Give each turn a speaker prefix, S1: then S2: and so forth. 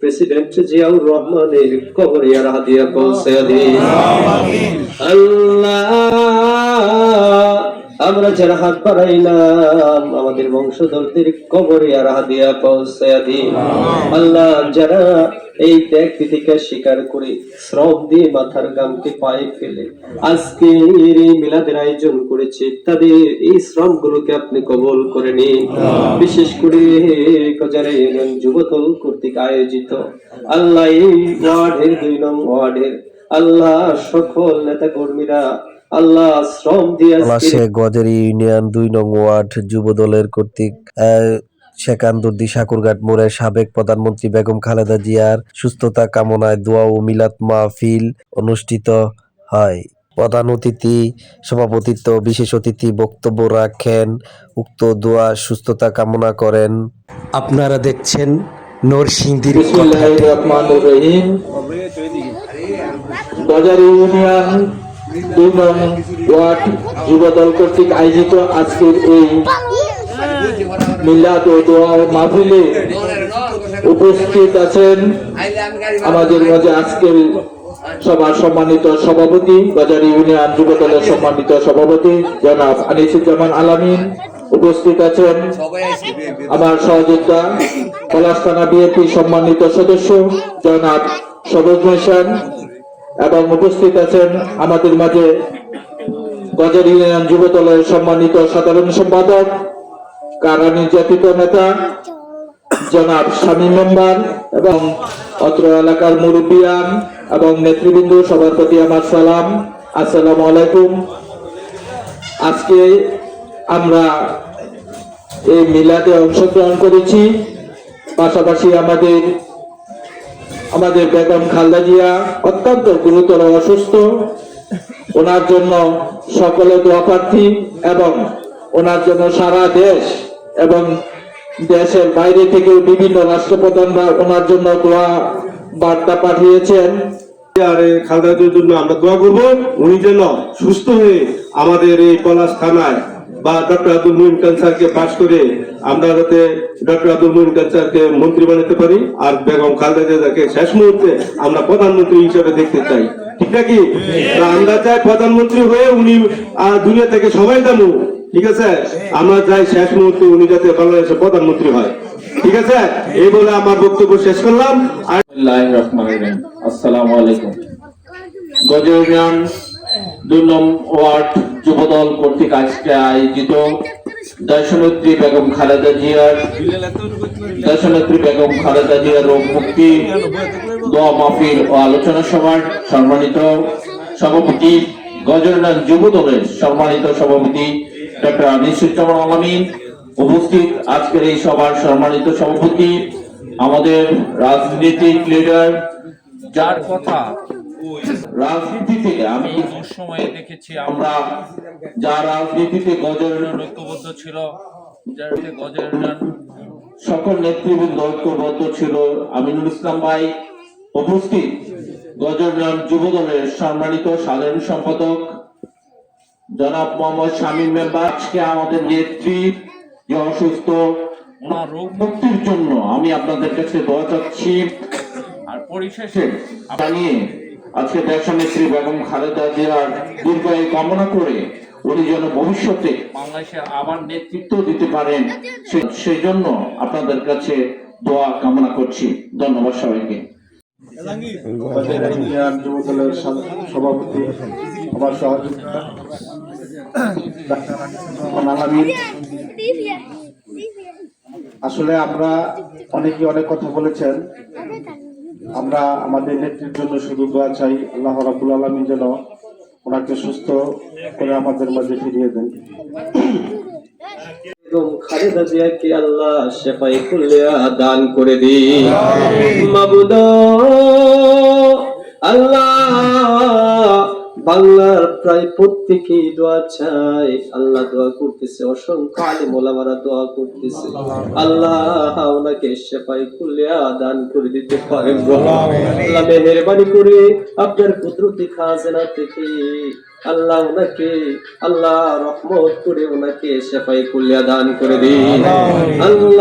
S1: President Ziaur রহমানের কবরে আর হাদিয়া পৌঁছে আল্লাহ, আমরা যারা হাত বাড়াইলাম, আমাদের বংশধরদের কবরে আর হাদিয়া পৌঁছে আল্লাহ, যারা এই ত্যাগ তিতিকা স্বীকার করে শ্রম দিয়ে মাথার গামকে পায়ে ফেলে। আজকে এই মিলাদের আয়োজন করেছে তাদের এই শ্রম গুলোকে আপনি কবল করে নিন। বিশেষ করে কজারে যুবদল কর্তৃক আয়োজিত। আল্লাহ এই ওয়ার্ডের দুই নং ওয়ার্ডের আল্লাহ সকল নেতা কর্মীরা আল্লাহ শ্রম দিয়ে
S2: গজারি ইউনিয়ন দুই নং ওয়ার্ড যুব দলের কর্তৃক আহ, শেখ আন্দুর্দি সাকুরঘাট মোড়ের সাবেক প্রধানমন্ত্রী বেগম খালেদা জিয়ার সুস্থতা কামনায় দোয়া ও মিলাদ মাহফিল অনুষ্ঠিত হয়। প্রধান অতিথি সভাপতিত্ব বিশেষ অতিথি বক্তব্য রাখেন উক্ত দোয়া সুস্থতা কামনা করেন।
S3: আপনারা দেখছেন নরসিংদীর
S4: বাজার ইউনিয়ন দুই নং ওয়ার্ড যুবদল কর্তৃক আয়োজিত আজকের এই মিলাদ ও দোয়া মাহফিলে উপস্থিত আছেন আমাদের মাঝে আজকের সভার সম্মানিত সভাপতি, বাজার ইউনিয়ন যুবদলের সম্মানিত সভাপতি, জনাব আনিসুজ্জামান আলামিন উপস্থিত আছেন। আমার সহযোদ্ধা, পলাশ থানা বিএনপি সম্মানিত সদস্য, জনাব সবুজ হোসেন এবং উপস্থিত আছেন আমাদের মাঝে গজর ইউনিয়ন যুব দলের সম্মানিত সাধারণ সম্পাদক কারা নির্যাতিত নেতা? জনাব স্বামী মেম্বার এবং অত্র এলাকার মুরব্বিয়ান এবং নেতৃবৃন্দ, সবার প্রতি আমার সালাম। আসসালামু আলাইকুম। আজকে আমরা এই মিলাদে অংশগ্রহণ করেছি। পাশাপাশি আমাদের আমাদের বেগম খালদা জিয়া অত্যন্ত গুরুতর অসুস্থ। ওনার জন্য সকলে দোয়া প্রার্থী এবং ওনার জন্য সারা দেশ এবং দেশের বাইরে থেকে বিভিন্ন রাষ্ট্রপ্রধানরা ওনার জন্য দোয়া বার্তা পাঠিয়েছেন।
S5: আর খালদাদের জন্য আমরা দোয়া করব। উনি যেন সুস্থ হয়ে আমাদের এই পলাশ থানায় বা ডক্টর আব্দুল ক্যান্সারকে পাশ করে আমরা যাতে ডক্টর আব্দুল ক্যান্সারকে মন্ত্রী বানাতে পারি। আর বেগম খালেদা জিয়াকে শেষ মুহূর্তে আমরা প্রধানমন্ত্রী হিসেবে দেখতে চাই। ঠিক নাকি? আমরা চাই প্রধানমন্ত্রী হয়ে উনি আহ, দুনিয়া থেকে সবাই জানু ঠিক আছে? আমরা চাই শেষ মুহূর্তে উনি যাতে বাংলাদেশের প্রধানমন্ত্রী হয়। ঠিক আছে? এই বলে আমার বক্তব্য শেষ করলাম।
S4: আসসালামু আলাইকুম। দুই ওয়ার্ড যুবদল কর্তৃক আজকে আয়োজিত দর্শনেত্রী বেগম খালেদা জিয়ার দর্শনেত্রী বেগম খালেদা জিয়ার রোগ মুক্তি দোয়া মাহফিল ও আলোচনা সভার সম্মানিত সভাপতি গজরনাথ যুব দলের সম্মানিত সভাপতি ডক্টর আনিসুজ্জামান আলামিন উপস্থিত আজকের এই সভার সম্মানিত সভাপতি আমাদের রাজনীতিক লিডার যার কথা রাজনীতিতে আমি
S6: সময়ে দেখেছি
S4: আমরা। যা রাজনীতিতে গজরনাথ
S6: ঐক্যবদ্ধ ছিল যার
S4: সকল নেতৃবৃন্দ ঐক্যবদ্ধ ছিল। আমিনুল ইসলাম ভাই উপস্থিত। গজরনাম যুব দলের সম্মানিত সাধারণ সম্পাদক। জনাব মোহাম্মদ শামীম মেম্বার আজকে আমাদের নেত্রী যে অসুস্থ ওনার রোগ মুক্তির জন্য আমি আপনাদের কাছে দোয়া চাচ্ছি
S6: আর পরিশেষে
S4: জানিয়ে আজকে দেশনেত্রী বেগম খালেদা জিয়ার দীর্ঘায়ু কামনা করে উনি যেন ভবিষ্যতে
S6: বাংলাদেশে আবার
S4: নেতৃত্ব দিতে পারেন সেই জন্য আপনাদের কাছে দোয়া কামনা করছি ধন্যবাদ সবাইকে
S5: সভাপতি আমার সহযোগিতা আসলে আমরা অনেকে অনেক কথা বলেছেন। আমরা আমাদের নেত্রীর জন্য শুধু দোয়া চাই, আল্লাহ রাবুল আলমী যেন ওনাকে সুস্থ করে আমাদের মাঝে ফিরিয়ে দেন।
S1: বেগম খালেদা আল্লাহ দান করে দিন। মাবুদ, আল্লাহ বাংলার প্রায় প্রত্যেকেই দোয়া চাই আল্লাহ দোয়া করতেছে, অসংখ্য আলিম ওলামারা দোয়া করতেছে। আল্লাহ ওনাকে শেফাই কুল্লিয়া দান করে দিতে পারেন। আল্লাহ মেহেরবানি করে আপনার কুদরতি খাজানা থেকে আল্লাহ ওনাকে, আল্লাহ রহমত করে ওনাকে শেফাই কুল্লিয়া দান করে দিন। আল্লাহ